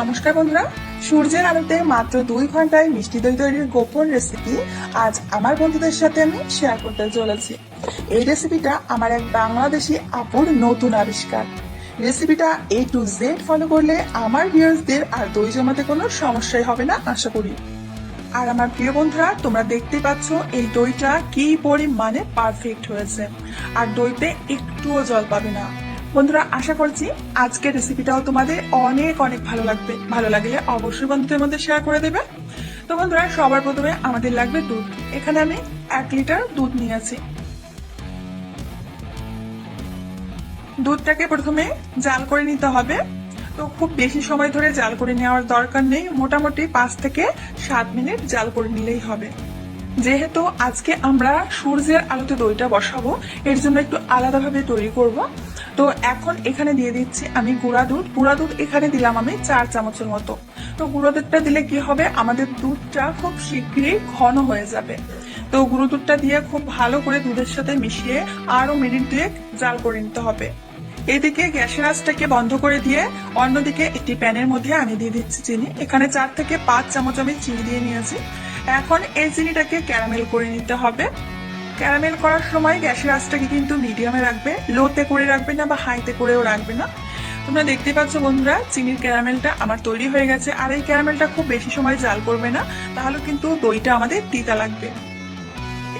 নমস্কার বন্ধুরা। সূর্যের আলোতে মাত্র দুই ঘন্টায় মিষ্টি দই তৈরির গোপন রেসিপি আজ আমার বন্ধুদের সাথে আমি শেয়ার করতে চলেছি। এই রেসিপিটা আমার এক বাংলাদেশি আপুর নতুন আবিষ্কার। রেসিপিটা এ টু জেড ফলো করলে আমার ভিউয়ার্সদের আর দই জমাতে কোনো সমস্যাই হবে না, আশা করি। আর আমার প্রিয় বন্ধুরা, তোমরা দেখতে পাচ্ছ এই দইটা কি পরিমাণে পারফেক্ট হয়েছে। আর দইতে একটুও জল পাবে না। বন্ধুরা, আশা করছি আজকের রেসিপিটাও তোমাদের অনেক অনেক ভালো লাগবে। ভালো লাগলে অবশ্যই বন্ধুদের মধ্যে শেয়ার করে দেবে। তো বন্ধুরা, সবার প্রথমে আমাদের লাগবে দুধ। এখানে আমি এক লিটার দুধ নিয়েছি। দুধটাকে প্রথমে জাল করে নিতে হবে। তো খুব বেশি সময় ধরে জাল করে নেওয়ার দরকার নেই। মোটামুটি পাঁচ থেকে সাত মিনিট জাল করে নিলেই হবে। যেহেতু আজকে আমরা সূর্যের আলোতে দইটা বসাবো, এর জন্য একটু আলাদাভাবে তৈরি করব। তো এখন এখানে দিয়ে দিচ্ছি আমি গুঁড়া দুধ। গুঁড়া দুধ এখানে দিলাম আমি চার চামচের মতো। তো গুঁড়ো দুধটা দিলে কি হবে? আমাদের দুধটা খুব শীঘ্রই ঘন হয়ে যাবে। তো গুঁড়ো দুধটা দিয়ে খুব ভালো করে দুধের সাথে মিশিয়ে আরও মিনিট দুয়েক জাল করে নিতে হবে। এদিকে গ্যাসের আঁচটাকে বন্ধ করে দিয়ে অন্যদিকে একটি প্যানের মধ্যে আমি দিয়ে দিচ্ছি চিনি। এখানে চার থেকে পাঁচ চামচ আমি চিনি দিয়ে নিয়েছি। এখন এই চিনিটাকে ক্যারামেল করে নিতে হবে। ক্যারামেল করার সময় গ্যাসের আঁচটাকে কিন্তু মিডিয়ামে রাখবে লোতে করে রাখবে না বা হাইতে করেও রাখবে না। তোমরা দেখতে পাচ্ছ বন্ধুরা, চিনির ক্যারামেলটা আমার তৈরি হয়ে গেছে। আর এই ক্যারামেলটা খুব বেশি সময় জাল করবে না, তাহলে কিন্তু দইটা আমাদের তিতা লাগবে।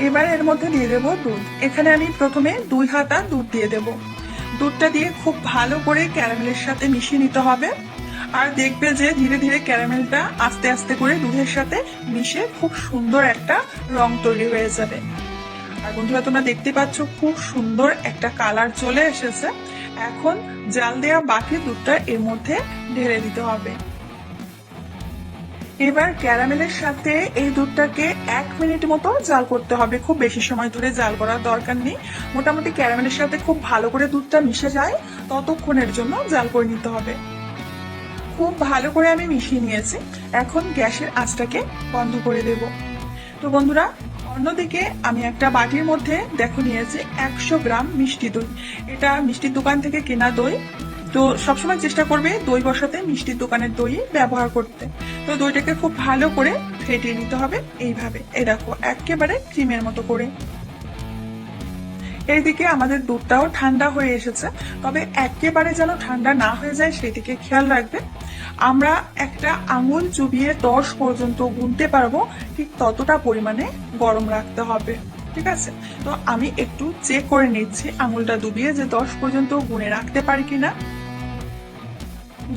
এবার এর মধ্যে দিয়ে দেবো দুধ। এখানে আমি প্রথমে দুই হাতা দুধ দিয়ে দেব। দুধটা দিয়ে খুব ভালো করে ক্যারামেলের সাথে মিশিয়ে নিতে হবে। আর দেখবে যে ধীরে ধীরে ক্যারামেলটা আস্তে আস্তে করে দুধের সাথে মিশে খুব সুন্দর একটা রং তৈরি হয়ে যাবে। আর বন্ধুরা, তোমরা দেখতে পাচ্ছ খুব সুন্দর একটা কালার চলে এসেছে। এখন জাল দেওয়া বাকি দুধটা এর মধ্যে ঢেলে দিতে হবে। এবার ক্যারামেলের সাথে এই দুধটাকে এক মিনিট মতো জাল করতে হবে। খুব বেশি সময় ধরে জাল করার দরকার নেই। মোটামুটি ক্যারামেলের সাথে খুব ভালো করে দুধটা মিশে যায়, ততক্ষণের জন্য জাল করে নিতে হবে। খুব ভালো করে আমি মিশিয়ে নিয়েছি। এখন গ্যাসের আঁচটাকে বন্ধ করে দেব। তো বন্ধুরা অন্যদিকে আমি একটা বাটির মধ্যে, দেখো নিয়েছি, একশো গ্রাম মিষ্টি দই। এটা মিষ্টির দোকান থেকে কেনা দই। তো সবসময় চেষ্টা করবে দই বসাতে মিষ্টির দোকানের দই ব্যবহার করতে। তো দইটাকে খুব ভালো করে ফেটিয়ে নিতে হবে এইভাবে। এই দেখো, একেবারে ক্রিমের মতো করে। এইদিকে আমাদের দুধটাও ঠান্ডা হয়ে এসেছে। তবে একেবারে যেন ঠান্ডা না হয়ে যায়, সেদিকে খেয়াল রাখবে। আমরা একটা আঙুল চুবিয়ে দশ পর্যন্ত গুনতে পারব, ঠিক ততটা পরিমাণে গরম রাখতে হবে, ঠিক আছে? তো আমি একটু চেক করে নিচ্ছি আঙুলটা ডুবিয়ে যে দশ পর্যন্ত গুনে রাখতে পারি কিনা।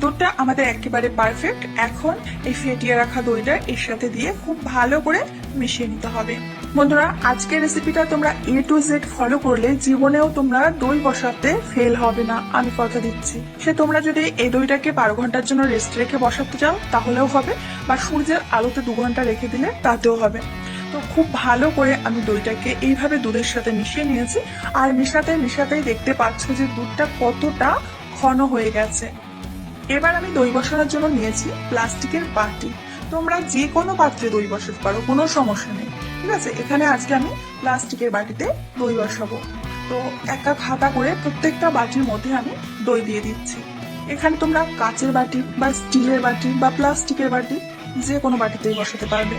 দুধটা আমাদের একেবারে পারফেক্ট এখন এই ফেটিয়ে রাখা দইটা এর সাথে দিয়ে খুব ভালো করে মিশিয়ে নিতে হবে। বন্ধুরা, আজকের রেসিপিটা তোমরা এ টু জেড ফলো করলে জীবনেও তোমরা দই বসাতে ফেল হবে না, আমি কথা দিচ্ছি। সে তোমরা যদি এই দইটাকে বারো ঘণ্টার জন্য রেস্ট রেখে বসাতে চাও, তাহলেও হবে, বা সূর্যের আলোতে দু ঘণ্টা রেখে দিলে তাতেও হবে। তো খুব ভালো করে আমি দইটাকে এইভাবে দুধের সাথে মিশিয়ে নিয়েছি, আর মিশাতে মিশাতেই দেখতে পাচ্ছ যে দুধটা কতটা ঘন হয়ে গেছে। এবার আমি দই বসানোর জন্য নিয়েছি প্লাস্টিকের বাটি। তোমরা যে কোনো পাত্রে দই বসাতে পারো, কোনো সমস্যা নেই। ঠিক আছে? এখানে আজকে আমি প্লাস্টিকের বাটিতে দই বসাবো। তো একটা খাতা করে প্রত্যেকটা বাটির মধ্যে আমি দই দিয়ে দিচ্ছি। এখানে তোমরা কাচের বাটি বা স্টিলের বাটি বা প্লাস্টিকের বাটি যে কোনো বাটিতেই বসাতে পারবে।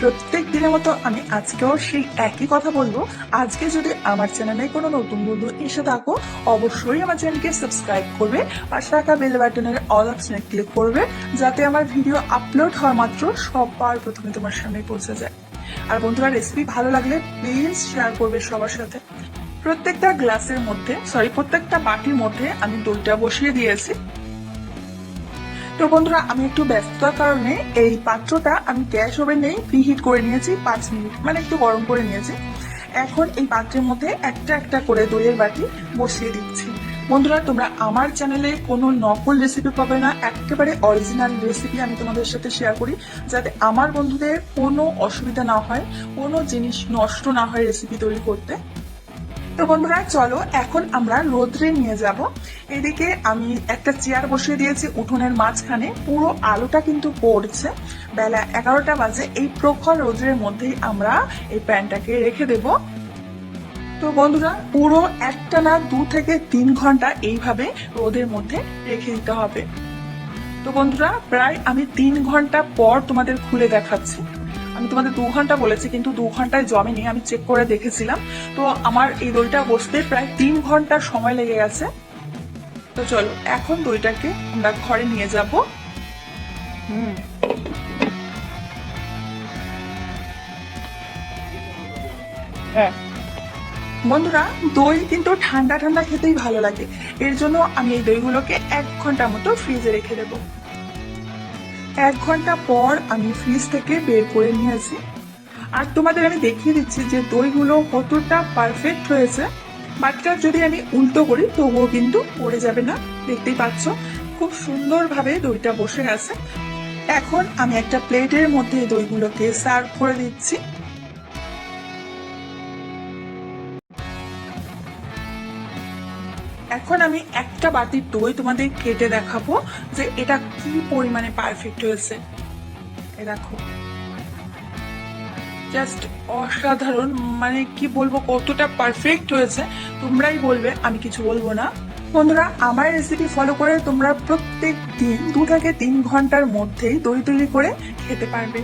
প্রত্যেক দিনের মতো আমি আজকেও সেই একই কথা বলব। আজকে যদি আমার চ্যানেলে কোনো নতুন বন্ধু এসে থাকো, অবশ্যই আমার চ্যানেলকে সাবস্ক্রাইব করবে, পাশে থাকা বেল বাটনের অল অপশনে ক্লিক করবে, যাতে আমার ভিডিও আপলোড হওয়া মাত্র সবার প্রথমে তোমার সামনে পৌঁছে যায়। আর বন্ধুরা রেসিপি ভালো লাগলে প্লিজ শেয়ার করবে সবার সাথে। প্রত্যেকটা গ্লাসের মধ্যে সরি প্রত্যেকটা বাটির মধ্যে আমি দইটা বসিয়ে দিয়েছি। তো বন্ধুরা, আমি একটু ব্যস্ততার কারণে এই পাত্রটা আমি গ্যাস ওভেনে প্রিহিট করে নিয়েছি পাঁচ মিনিট মানে একটু গরম করে নিয়েছি। এখন এই পাত্রের মধ্যে একটা একটা করে দইয়ের বাটি বসিয়ে দিচ্ছি। বন্ধুরা, তোমরা আমার চ্যানেলে কোনো নকল রেসিপি পাবে না, একেবারে অরিজিনাল রেসিপি আমি তোমাদের সাথে শেয়ার করি, যাতে আমার বন্ধুদের কোনো অসুবিধা না হয়, কোনো জিনিস নষ্ট না হয় রেসিপি তৈরি করতে। তো বন্ধুরা, চলো এখন আমরা রোদ্রে নিয়ে যাব। এদিকে আমি একটা চেয়ার বসিয়ে দিয়েছি, উঠোনের মাঝখানে। পুরো আলোটা কিন্তু পড়ছে। বেলা এগারোটা বাজে, এই প্রখর রোদ্রের মধ্যেই আমরা এই প্যানটাকে রেখে দেব। তো বন্ধুরা, পুরো একটা না দু থেকে তিন ঘণ্টা এইভাবে রোদের মধ্যে রেখে দিতে হবে। তো বন্ধুরা, প্রায় আমি তিন ঘণ্টা পর তোমাদের খুলে দেখাচ্ছি। আমি তোমাদের দু ঘণ্টা বলেছি, কিন্তু দু ঘন্টায় জমেনি আমি চেক করে দেখেছিলাম। তো আমার এই দইটা বসতে প্রায় তিন ঘণ্টা সময় লেগে গেছে। তো চলো, এখন দইটাকে আমরা ঘরে নিয়ে যাব। হুম। হ্যাঁ। বন্ধুরা, দই কিন্তু ঠান্ডা ঠান্ডা খেতেই ভালো লাগে। এর জন্য আমি এই দইগুলোকে এক ঘণ্টা মতো ফ্রিজে রেখে দেব। এক ঘণ্টা পর আমি ফ্রিজ থেকে বের করে নিয়ে নিয়েছি আর তোমাদের আমি দেখিয়ে দিচ্ছি যে দইগুলো কতটা পারফেক্ট হয়েছে। বাটিটা যদি আমি উল্টো করি, তবুও কিন্তু পড়ে যাবে না। দেখতেই পাচ্ছ, খুব সুন্দরভাবে দইটা বসে গেছে। এখন আমি একটা প্লেটের মধ্যে দইগুলোকে সার্ভ করে দিচ্ছি। এখন আমি একটা বাতির দই তোমাদের কেটে দেখাবো যে এটা কি পরিমাণে পারফেক্ট হয়েছে। এ দেখো। জাস্ট অসাধারণ মানে কি বলব, কতটা পারফেক্ট হয়েছে। তোমরাই বলবে, আমি কিছু বলব না। বন্ধুরা, আমার রেসিপি ফলো করে তোমরা প্রত্যেক দিন দু থেকে তিন ঘণ্টার মধ্যেই দই তৈরি করে খেতে পারবে।